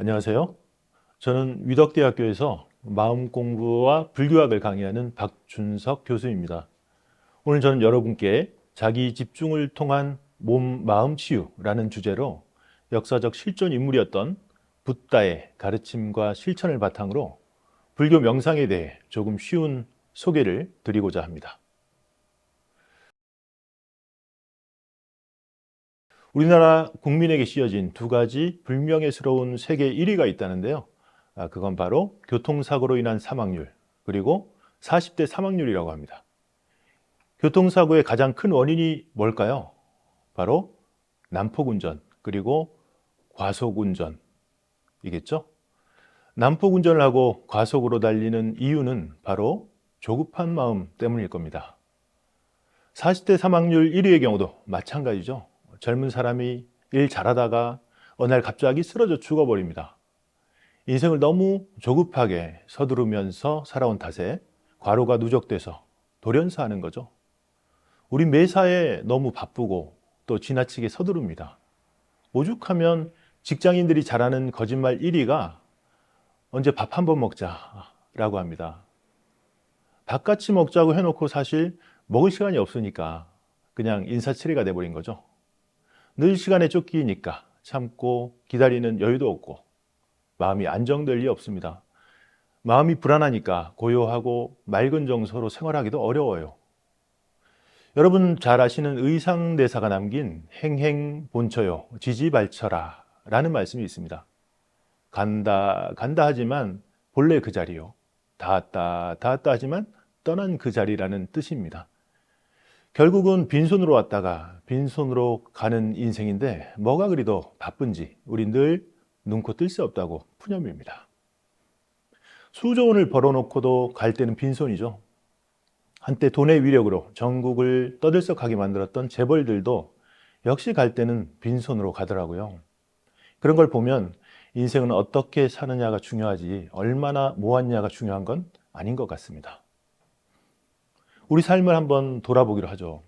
안녕하세요. 저는 위덕대학교에서 마음 공부와 불교학을 강의하는 박준석 교수입니다. 오늘 저는 여러분께 자기 집중을 통한 몸, 마음 치유라는 주제로 역사적 실존 인물이었던 붓다의 가르침과 실천을 바탕으로 불교 명상에 대해 조금 쉬운 소개를 드리고자 합니다. 우리나라 국민에게 씌어진 두 가지 불명예스러운 세계 1위가 있다는데요. 아, 그건 바로 교통사고로 인한 사망률, 그리고 40대 사망률이라고 합니다. 교통사고의 가장 큰 원인이 뭘까요? 바로 난폭운전, 그리고 과속운전 이겠죠? 난폭운전을 하고 과속으로 달리는 이유는 바로 조급한 마음 때문일 겁니다. 40대 사망률 1위의 경우도 마찬가지죠. 젊은 사람이 일 잘하다가 어느 날 갑자기 쓰러져 죽어버립니다. 인생을 너무 조급하게 서두르면서 살아온 탓에 과로가 누적돼서 돌연사하는 거죠. 우리 매사에 너무 바쁘고 또 지나치게 서두릅니다. 오죽하면 직장인들이 잘하는 거짓말 1위가 언제 밥 한 번 먹자라고 합니다. 밥 같이 먹자고 해놓고 사실 먹을 시간이 없으니까 그냥 인사치레가 돼버린 거죠. 늘 시간에 쫓기니까 참고 기다리는 여유도 없고 마음이 안정될 리 없습니다. 마음이 불안하니까 고요하고 맑은 정서로 생활하기도 어려워요. 여러분 잘 아시는 의상대사가 남긴 행행 본처요 지지발처라 라는 말씀이 있습니다. 간다 간다 하지만 본래 그 자리요. 닿았다 닿았다 하지만 떠난 그 자리라는 뜻입니다. 결국은 빈손으로 왔다가 빈손으로 가는 인생인데 뭐가 그리도 바쁜지 우리 늘 눈코 뜰 새 없다고 푸념입니다. 수조 원을 벌어놓고도 갈 때는 빈손이죠. 한때 돈의 위력으로 전국을 떠들썩하게 만들었던 재벌들도 역시 갈 때는 빈손으로 가더라고요. 그런 걸 보면 인생은 어떻게 사느냐가 중요하지 얼마나 모았냐가 중요한 건 아닌 것 같습니다. 우리 삶을 한번 돌아보기로 하죠.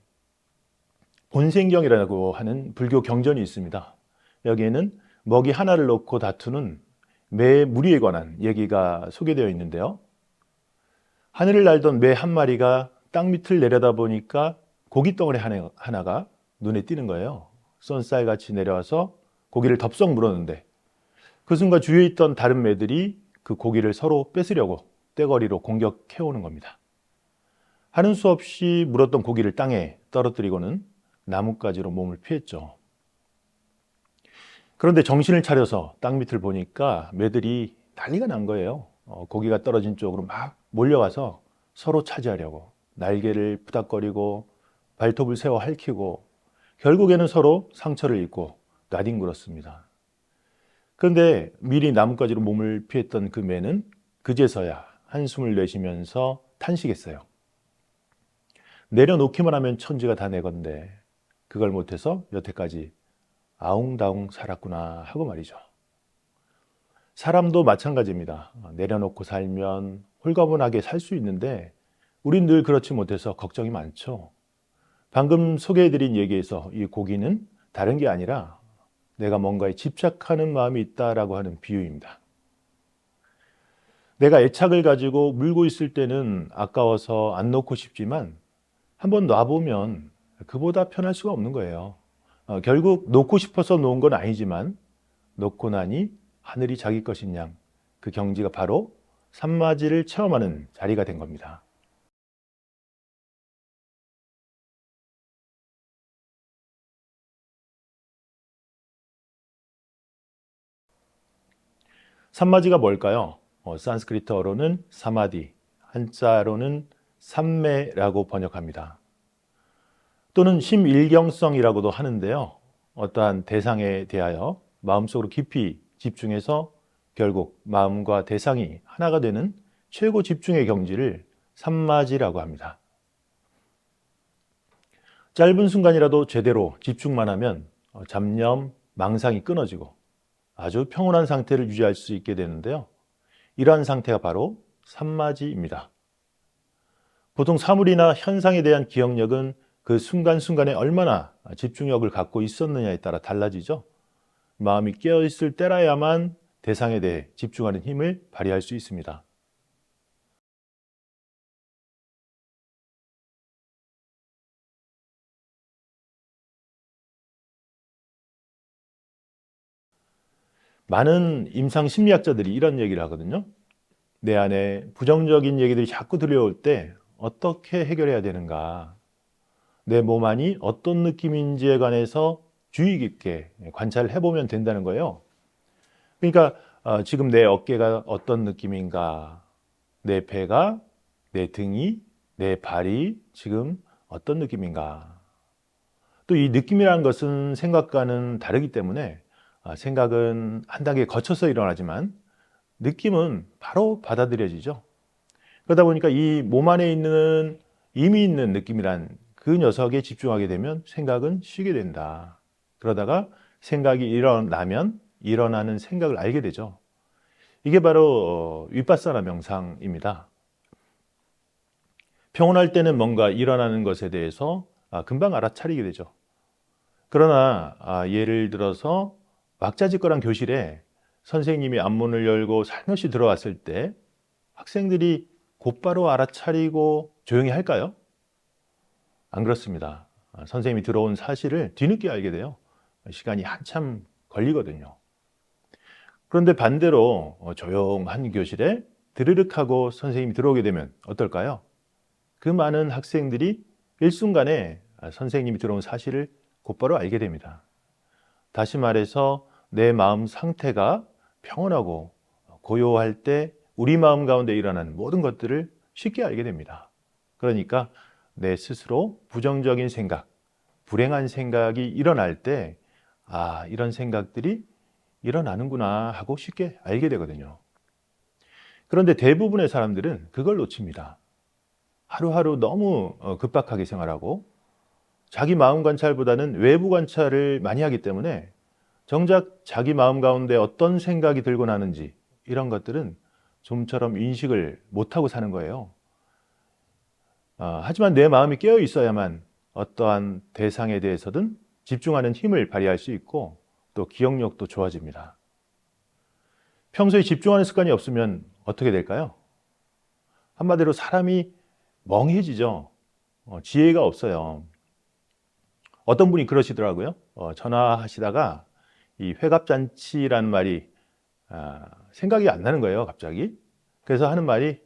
본생경이라고 하는 불교 경전이 있습니다. 여기에는 먹이 하나를 놓고 다투는 매 무리에 관한 얘기가 소개되어 있는데요. 하늘을 날던 매 한 마리가 땅 밑을 내려다 보니까 고기 덩어리 하나가 눈에 띄는 거예요. 쏜쌀 같이 내려와서 고기를 덥석 물었는데 그 순간 주위에 있던 다른 매들이 그 고기를 서로 뺏으려고 떼거리로 공격해오는 겁니다. 하는 수 없이 물었던 고기를 땅에 떨어뜨리고는 나뭇가지로 몸을 피했죠. 그런데 정신을 차려서 땅 밑을 보니까 매들이 난리가 난 거예요. 어, 고기가 떨어진 쪽으로 막 몰려와서 서로 차지하려고 날개를 푸닥거리고 발톱을 세워 핥히고 결국에는 서로 상처를 입고 나뒹굴었습니다. 그런데 미리 나뭇가지로 몸을 피했던 그 매는 그제서야 한숨을 내쉬면서 탄식했어요. 내려놓기만 하면 천지가 다 내 건데 그걸 못해서 여태까지 아웅다웅 살았구나 하고 말이죠. 사람도 마찬가지입니다. 내려놓고 살면 홀가분하게 살 수 있는데 우린 늘 그렇지 못해서 걱정이 많죠. 방금 소개해드린 얘기에서 이 고기는 다른 게 아니라 내가 뭔가에 집착하는 마음이 있다라고 하는 비유입니다. 내가 애착을 가지고 물고 있을 때는 아까워서 안 놓고 싶지만 한번 놔보면 그보다 편할 수가 없는 거예요. 어, 결국 놓고 싶어서 놓은 건 아니지만 놓고 나니 하늘이 자기 것인 양 그 경지가 바로 산마지를 체험하는 자리가 된 겁니다. 산마지가 뭘까요? 어, 산스크리트어로는 사마디, 한자로는 삼매라고 번역합니다. 또는 심일경성이라고도 하는데요. 어떠한 대상에 대하여 마음속으로 깊이 집중해서 결국 마음과 대상이 하나가 되는 최고 집중의 경지를 삼마지라고 합니다. 짧은 순간이라도 제대로 집중만 하면 잡념, 망상이 끊어지고 아주 평온한 상태를 유지할 수 있게 되는데요. 이러한 상태가 바로 삼마지입니다. 보통 사물이나 현상에 대한 기억력은 그 순간순간에 얼마나 집중력을 갖고 있었느냐에 따라 달라지죠. 마음이 깨어있을 때라야만 대상에 대해 집중하는 힘을 발휘할 수 있습니다. 많은 임상 심리학자들이 이런 얘기를 하거든요. 내 안에 부정적인 얘기들이 자꾸 들려올 때 어떻게 해결해야 되는가? 내 몸 안이 어떤 느낌인지에 관해서 주의 깊게 관찰을 해보면 된다는 거예요. 그러니까 어, 지금 내 어깨가 어떤 느낌인가? 내 배가, 내 등이, 내 발이 지금 어떤 느낌인가? 또 이 느낌이라는 것은 생각과는 다르기 때문에 아, 생각은 한 단계 거쳐서 일어나지만 느낌은 바로 받아들여지죠. 그러다 보니까 이 몸 안에 있는 이미 있는 느낌이란 그 녀석에 집중하게 되면 생각은 쉬게 된다. 그러다가 생각이 일어나면 일어나는 생각을 알게 되죠. 이게 바로 윗바사나 명상입니다. 평온할 때는 뭔가 일어나는 것에 대해서 아, 금방 알아차리게 되죠. 그러나 아, 예를 들어서 왁자지껄한 교실에 선생님이 앞문을 열고 살며시 들어왔을 때 학생들이 곧바로 알아차리고 조용히 할까요? 안 그렇습니다. 아, 선생님이 들어온 사실을 뒤늦게 알게 돼요. 시간이 한참 걸리거든요. 그런데 반대로 어, 조용한 교실에 드르륵 하고 선생님이 들어오게 되면 어떨까요? 그 많은 학생들이 일순간에 아, 선생님이 들어온 사실을 곧바로 알게 됩니다. 다시 말해서 내 마음 상태가 평온하고 고요할 때 우리 마음 가운데 일어나는 모든 것들을 쉽게 알게 됩니다. 그러니까 내 스스로 부정적인 생각, 불행한 생각이 일어날 때, 아, 이런 생각들이 일어나는구나 하고 쉽게 알게 되거든요. 그런데 대부분의 사람들은 그걸 놓칩니다. 하루하루 너무 어, 급박하게 생활하고 자기 마음 관찰보다는 외부 관찰을 많이 하기 때문에 정작 자기 마음 가운데 어떤 생각이 들고 나는지 이런 것들은 좀처럼 인식을 못하고 사는 거예요. 어, 하지만 내 마음이 깨어 있어야만 어떠한 대상에 대해서든 집중하는 힘을 발휘할 수 있고 또 기억력도 좋아집니다. 평소에 집중하는 습관이 없으면 어떻게 될까요? 한마디로 사람이 멍해지죠. 어, 지혜가 없어요. 어떤 분이 그러시더라고요. 어, 전화하시다가 이 회갑잔치라는 말이 아, 생각이 안 나는 거예요, 갑자기. 그래서 하는 말이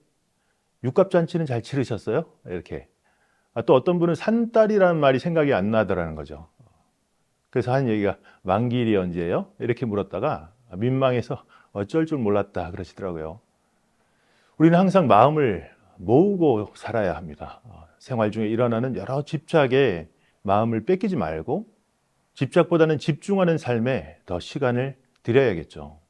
육갑잔치는 잘 치르셨어요? 이렇게. 아, 또 어떤 분은 산딸이라는 말이 생각이 안 나더라는 거죠. 그래서 하는 얘기가 만기일이 언제예요? 이렇게 물었다가 민망해서 어쩔 줄 몰랐다 그러시더라고요. 우리는 항상 마음을 모으고 살아야 합니다. 어, 생활 중에 일어나는 여러 집착에 마음을 뺏기지 말고 집착보다는 집중하는 삶에 더 시간을 들여야겠죠.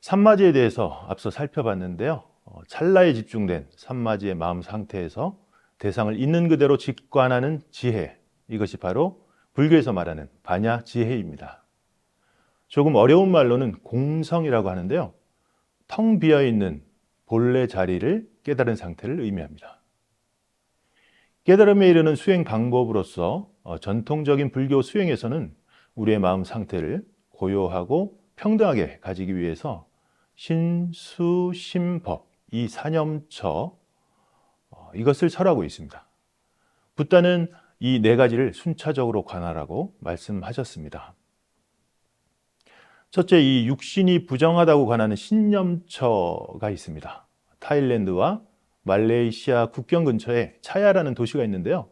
산마지에 대해서 앞서 살펴봤는데요. 어, 찰나에 집중된 산마지의 마음 상태에서 대상을 있는 그대로 직관하는 지혜. 이것이 바로 불교에서 말하는 반야 지혜입니다. 조금 어려운 말로는 공성이라고 하는데요. 텅 비어 있는 본래 자리를 깨달은 상태를 의미합니다. 깨달음에 이르는 수행 방법으로서 어, 전통적인 불교 수행에서는 우리의 마음 상태를 고요하고 평등하게 가지기 위해서 신수심법 이 사념처 어, 이것을 설하고 있습니다. 붓다는 이 네 가지를 순차적으로 관할하고 말씀하셨습니다. 첫째, 이 육신이 부정하다고 관하는 신념처가 있습니다. 타일랜드와 말레이시아 국경 근처에 차야라는 도시가 있는데요.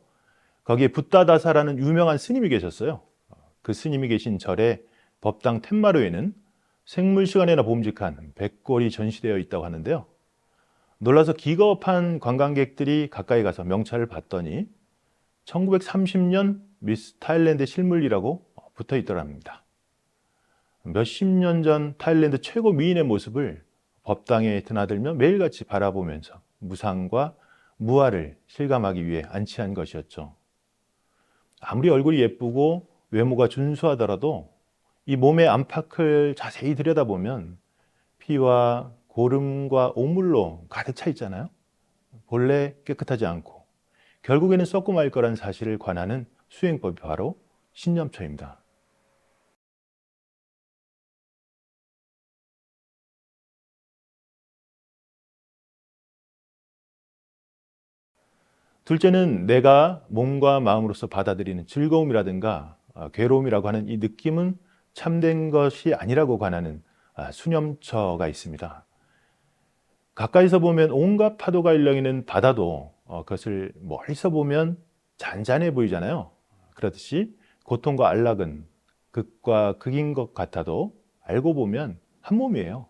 거기에 붓다다사라는 유명한 스님이 계셨어요. 그 스님이 계신 절에 법당 텐마루에는 생물 시간에나 보직한 백골이 전시되어 있다고 하는데요. 놀라서 기겁한 관광객들이 가까이 가서 명찰을 봤더니 1930년 미스 타일랜드 실물이라고 붙어 있더랍니다. 몇십 년 전 타일랜드 최고 미인의 모습을 법당에 드나들며 매일같이 바라보면서 무상과 무아를 실감하기 위해 안치한 것이었죠. 아무리 얼굴이 예쁘고 외모가 준수하더라도 이 몸의 안팎을 자세히 들여다보면 피와 고름과 오물로 가득 차 있잖아요. 본래 깨끗하지 않고 결국에는 썩고 말 거란 사실을 관하는 수행법이 바로 신념처입니다. 둘째는 내가 몸과 마음으로서 받아들이는 즐거움이라든가 아, 괴로움이라고 하는 이 느낌은 참된 것이 아니라고 관하는 아, 수념처가 있습니다. 가까이서 보면 온갖 파도가 일렁이는 바다도 어, 그것을 멀리서 보면 잔잔해 보이잖아요. 그렇듯이 고통과 안락은 극과 극인 것 같아도 알고 보면 한 몸이에요.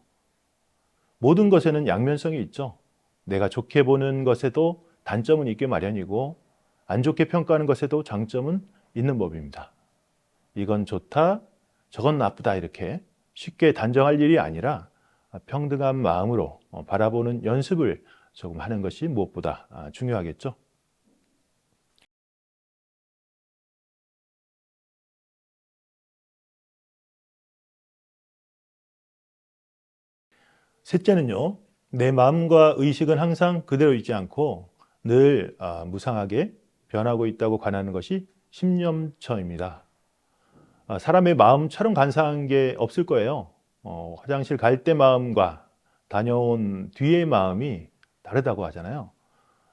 모든 것에는 양면성이 있죠. 내가 좋게 보는 것에도 단점은 있게 마련이고 안 좋게 평가하는 것에도 장점은 있는 법입니다. 이건 좋다, 저건 나쁘다 이렇게 쉽게 단정할 일이 아니라 평등한 마음으로 어, 바라보는 연습을 조금 하는 것이 무엇보다 아, 중요하겠죠. 셋째는요, 내 마음과 의식은 항상 그대로 있지 않고 늘 아, 무상하게 변하고 있다고 관하는 것이 심념처입니다. 아, 사람의 마음처럼 간사한 게 없을 거예요. 어, 화장실 갈 때 마음과 다녀온 뒤의 마음이 다르다고 하잖아요.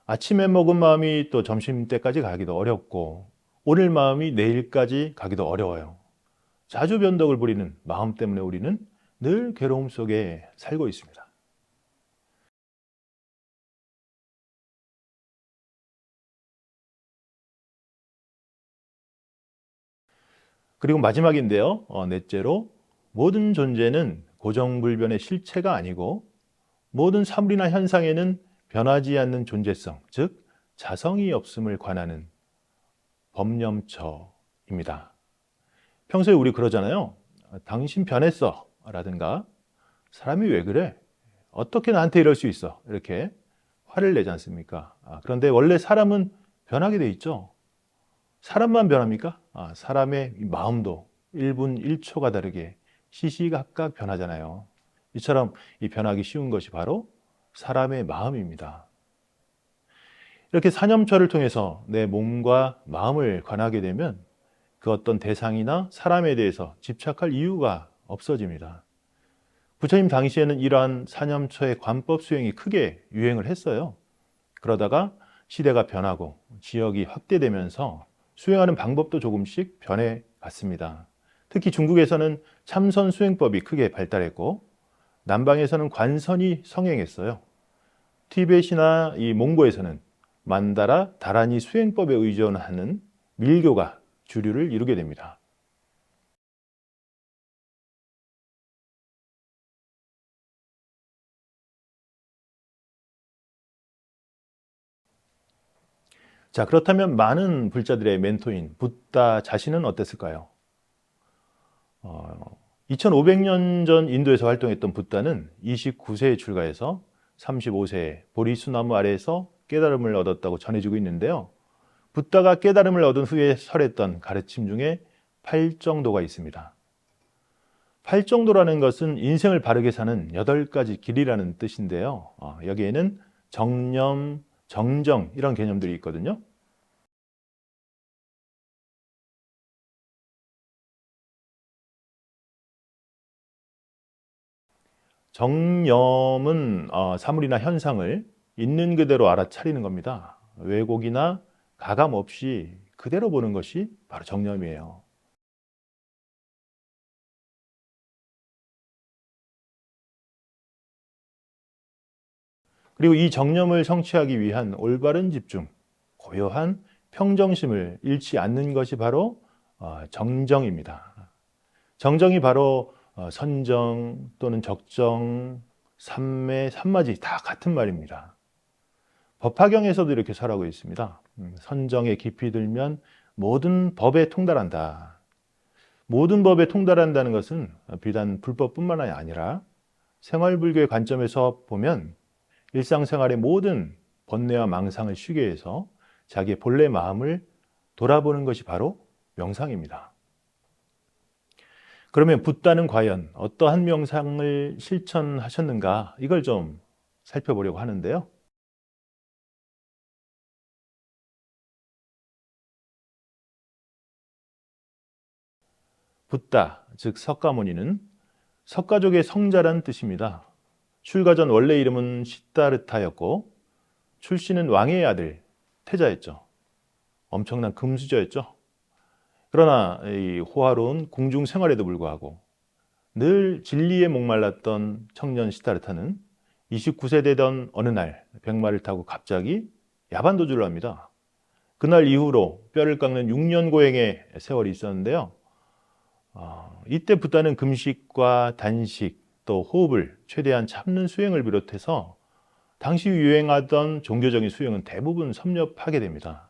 아침에 먹은 마음이 또 점심 때까지 가기도 어렵고 오늘 마음이 내일까지 가기도 어려워요. 자주 변덕을 부리는 마음 때문에 우리는 늘 괴로움 속에 살고 있습니다. 그리고 마지막인데요. 어, 넷째로 모든 존재는 고정불변의 실체가 아니고 모든 사물이나 현상에는 변하지 않는 존재성, 즉 자성이 없음을 관하는 법념처입니다. 평소에 우리 그러잖아요. 당신 변했어. 라든가 사람이 왜 그래? 어떻게 나한테 이럴 수 있어? 이렇게 화를 내지 않습니까? 아, 그런데 원래 사람은 변하게 돼 있죠. 사람만 변합니까? 아, 사람의 마음도 1분 1초가 다르게 시시각각 변하잖아요. 이처럼 이 변하기 쉬운 것이 바로 사람의 마음입니다. 이렇게 사념처를 통해서 내 몸과 마음을 관하게 되면 그 어떤 대상이나 사람에 대해서 집착할 이유가 없어집니다. 부처님 당시에는 이러한 사념처의 관법 수행이 크게 유행을 했어요. 그러다가 시대가 변하고 지역이 확대되면서 수행하는 방법도 조금씩 변해 갔습니다. 특히 중국에서는 참선 수행법이 크게 발달했고 남방에서는 관선이 성행했어요. 티벳이나 이 몽고에서는 만다라 다라니 수행법에 의존하는 밀교가 주류를 이루게 됩니다. 자, 그렇다면 많은 불자들의 멘토인 붓다 자신은 어땠을까요? 어, 2500년 전 인도에서 활동했던 붓다는 29세에 출가해서 35세에 보리수나무 아래에서 깨달음을 얻었다고 전해지고 있는데요. 붓다가 깨달음을 얻은 후에 설했던 가르침 중에 팔정도가 있습니다. 팔정도라는 것은 인생을 바르게 사는 여덟 가지 길이라는 뜻인데요. 어, 여기에는 정념, 정정 이런 개념들이 있거든요. 정념은 어, 사물이나 현상을 있는 그대로 알아차리는 겁니다. 왜곡이나 가감 없이 그대로 보는 것이 바로 정념이에요. 그리고 이 정념을 성취하기 위한 올바른 집중, 고요한 평정심을 잃지 않는 것이 바로 어, 정정입니다. 정정이 바로 어, 선정 또는 적정, 삼매, 삼마지 다 같은 말입니다. 법화경에서도 이렇게 설하고 있습니다. 음, 선정에 깊이 들면 모든 법에 통달한다. 모든 법에 통달한다는 것은 비단 불법뿐만 아니라 생활불교의 관점에서 보면 일상생활의 모든 번뇌와 망상을 쉬게 해서 자기의 본래 마음을 돌아보는 것이 바로 명상입니다. 그러면 붓다는 과연 어떠한 명상을 실천하셨는가 이걸 좀 살펴보려고 하는데요. 붓다, 즉 석가모니는 석가족의 성자란 뜻입니다. 출가 전 원래 이름은 시다르타였고 출신은 왕의 아들 패자였죠. 엄청난 금수저였죠. 그러나 이 호화로운 궁중 생활에도 불구하고 늘 진리에 목말랐던 청년 시타르타는 29세 되던 어느 날 백마를 타고 갑자기 야반 도주를 합니다. 그날 이후로 뼈를 깎는 6년 고행의 세월이 있었는데요. 어, 이때 부다는 금식과 단식 또 호흡을 최대한 참는 수행을 비롯해서 당시 유행하던 종교적인 수행은 대부분 섭렵하게 됩니다.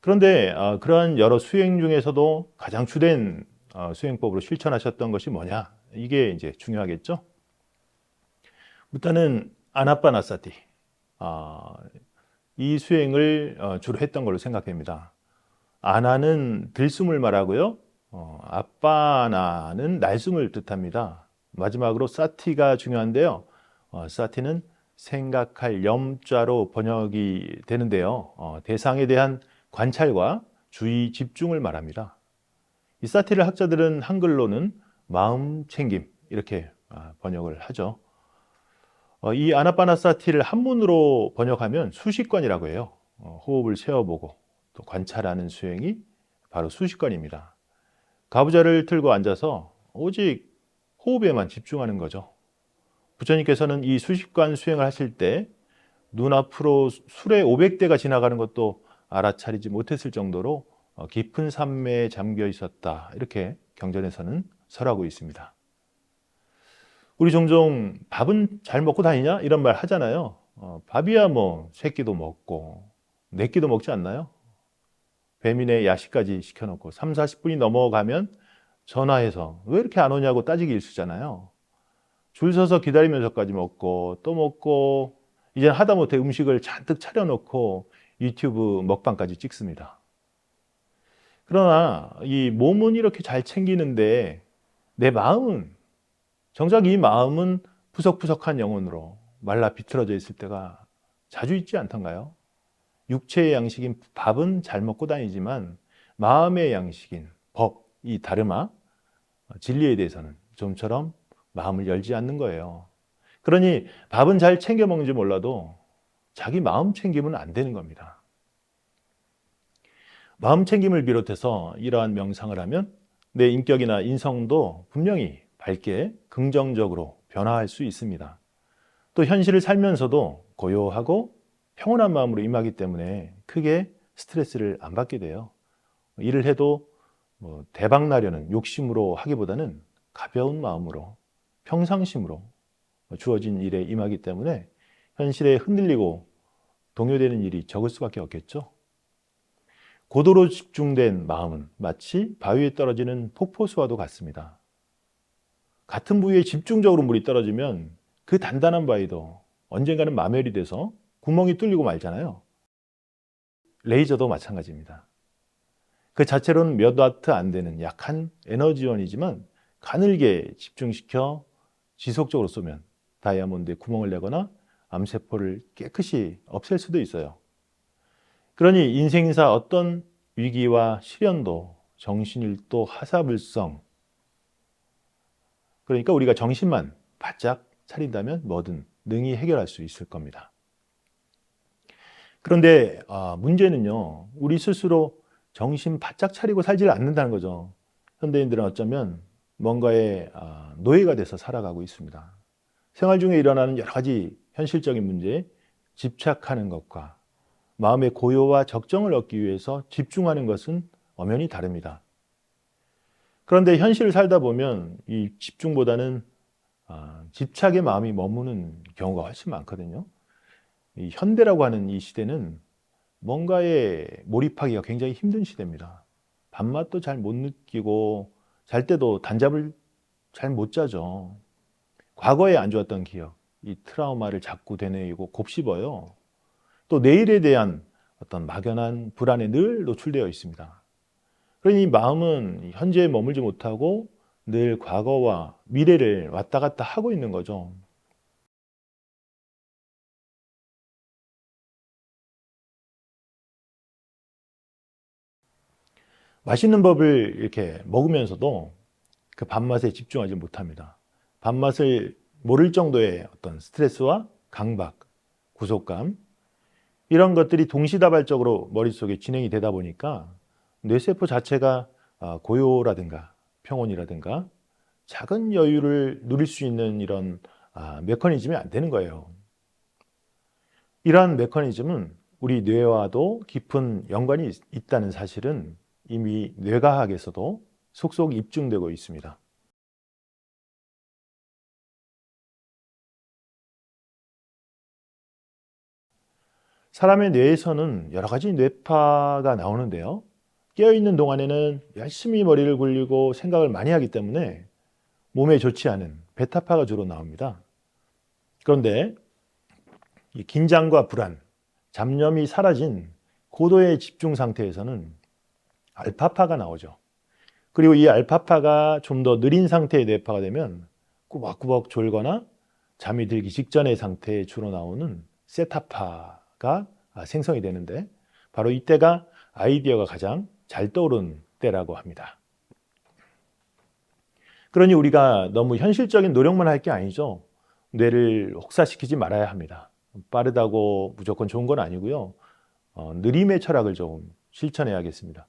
그런데 어, 그러한 여러 수행 중에서도 가장 주된 어, 수행법으로 실천하셨던 것이 뭐냐? 이게 이제 중요하겠죠. 일단은 아나빠나사티 어, 이 수행을 어, 주로 했던 걸로 생각됩니다. 아나는 들숨을 말하고요. 어, 아빠나는 날숨을 뜻합니다. 마지막으로 사티가 중요한데요. 어, 사티는 생각할 염자로 번역이 되는데요. 어, 대상에 대한 관찰과 주의 집중을 말합니다. 이 사티를 학자들은 한글로는 마음 챙김 이렇게 아, 번역을 하죠. 어, 이 아나파나사티를 한문으로 번역하면 수식관이라고 해요. 어, 호흡을 세어보고 또 관찰하는 수행이 바로 수식관입니다. 가부좌를 틀고 앉아서 오직 호흡에만 집중하는 거죠. 부처님께서는 이 수식관 수행을 하실 때 눈앞으로 술의 500대가 지나가는 것도 알아차리지 못했을 정도로 어, 깊은 산매에 잠겨 있었다. 이렇게 경전에서는 설하고 있습니다. 우리 종종 밥은 잘 먹고 다니냐? 이런 말 하잖아요. 어, 밥이야 뭐, 세 끼도 먹고, 네 끼도 먹지 않나요? 배민의 야식까지 시켜놓고 3, 40분이 넘어가면 전화해서 왜 이렇게 안 오냐고 따지기 일쑤잖아요. 줄 서서 기다리면서까지 먹고 또 먹고 이제 하다못해 음식을 잔뜩 차려놓고 유튜브 먹방까지 찍습니다. 그러나 이 몸은 이렇게 잘 챙기는데 내 마음은 정작 이 마음은 푸석푸석한 영혼으로 말라 비틀어져 있을 때가 자주 있지 않던가요? 육체의 양식인 밥은 잘 먹고 다니지만 마음의 양식인 법, 이 다르마, 진리에 대해서는 좀처럼 마음을 열지 않는 거예요. 그러니 밥은 잘 챙겨 먹는지 몰라도 자기 마음 챙기면 안 되는 겁니다. 마음 챙김을 비롯해서 이러한 명상을 하면 내 인격이나 인성도 분명히 밝게 긍정적으로 변화할 수 있습니다. 또 현실을 살면서도 고요하고 평온한 마음으로 임하기 때문에 크게 스트레스를 안 받게 돼요. 일을 해도 뭐 대박 나려는 욕심으로 하기보다는 가벼운 마음으로 평상심으로 주어진 일에 임하기 때문에 현실에 흔들리고 동요되는 일이 적을 수밖에 없겠죠. 고도로 집중된 마음은 마치 바위에 떨어지는 폭포수와도 같습니다. 같은 부위에 집중적으로 물이 떨어지면 그 단단한 바위도 언젠가는 마멸이 돼서 구멍이 뚫리고 말잖아요. 레이저도 마찬가지입니다. 그 자체로는 몇 와트 안 되는 약한 에너지원이지만 가늘게 집중시켜 지속적으로 쏘면 다이아몬드에 구멍을 내거나 암세포를 깨끗이 없앨 수도 있어요. 그러니 인생사 어떤 위기와 시련도 정신일도 하사불성 그러니까 우리가 정신만 바짝 차린다면 뭐든 능히 해결할 수 있을 겁니다. 그런데 아, 문제는요, 우리 스스로 정신 바짝 차리고 살지를 않는다는 거죠. 현대인들은 어쩌면 뭔가의 아, 노예가 돼서 살아가고 있습니다. 생활 중에 일어나는 여러 가지 현실적인 문제에 집착하는 것과 마음의 고요와 적정을 얻기 위해서 집중하는 것은 엄연히 다릅니다. 그런데 현실을 살다 보면 이 집중보다는 아, 집착의 마음이 머무는 경우가 훨씬 많거든요. 이 현대라고 하는 이 시대는 뭔가에 몰입하기가 굉장히 힘든 시대입니다. 밥맛도 잘 못 느끼고 잘 때도 단잡을 잘 못 자죠. 과거에 안 좋았던 기억, 이 트라우마를 자꾸 되뇌이고 곱씹어요. 또 내일에 대한 어떤 막연한 불안에 늘 노출되어 있습니다. 그러니 마음은 현재에 머물지 못하고 늘 과거와 미래를 왔다 갔다 하고 있는 거죠. 맛있는 법을 이렇게 먹으면서도 그 밥맛에 집중하지 못합니다. 밥맛을 모를 정도의 어떤 스트레스와 강박, 구속감, 이런 것들이 동시다발적으로 머릿속에 진행이 되다 보니까 뇌세포 자체가 아, 고요라든가 평온이라든가 작은 여유를 누릴 수 있는 이런 아, 메커니즘이 안 되는 거예요. 이러한 메커니즘은 우리 뇌와도 깊은 연관이 있- 있다는 사실은 이미 뇌과학에서도 속속 입증되고 있습니다. 사람의 뇌에서는 여러 가지 뇌파가 나오는데요. 깨어있는 동안에는 열심히 머리를 굴리고 생각을 많이 하기 때문에 몸에 좋지 않은 베타파가 주로 나옵니다. 그런데 이 긴장과 불안, 잡념이 사라진 고도의 집중 상태에서는 알파파가 나오죠. 그리고 이 알파파가 좀 더 느린 상태의 뇌파가 되면 꾸벅꾸벅 졸거나 잠이 들기 직전의 상태에 주로 나오는 세타파가 생성이 되는데 바로 이때가 아이디어가 가장 잘 떠오른 때라고 합니다. 그러니 우리가 너무 현실적인 노력만 할 게 아니죠. 뇌를 혹사시키지 말아야 합니다. 빠르다고 무조건 좋은 건 아니고요. 어, 느림의 철학을 좀 실천해야겠습니다.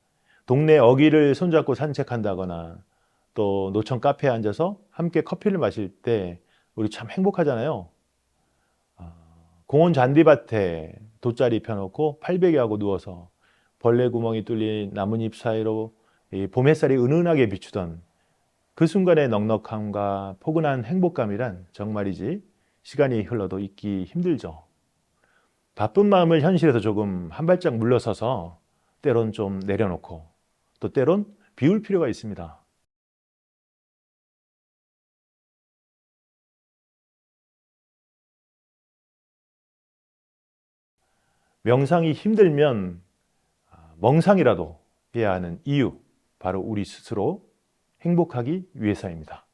동네 어귀를 손잡고 산책한다거나 또 노천 카페에 앉아서 함께 커피를 마실 때 우리 참 행복하잖아요. 아, 공원 잔디밭에 돗자리 펴놓고 팔베개하고 누워서 벌레 구멍이 뚫린 나뭇잎 사이로 이봄 햇살이 은은하게 비추던 그 순간의 넉넉함과 포근한 행복감이란 정말이지 시간이 흘러도 잊기 힘들죠. 바쁜 마음을 현실에서 조금 한 발짝 물러서서 때론 좀 내려놓고 또 때론 비울 필요가 있습니다. 명상이 힘들면 아, 멍상이라도 해야 하는 이유, 바로 우리 스스로 행복하기 위해서입니다.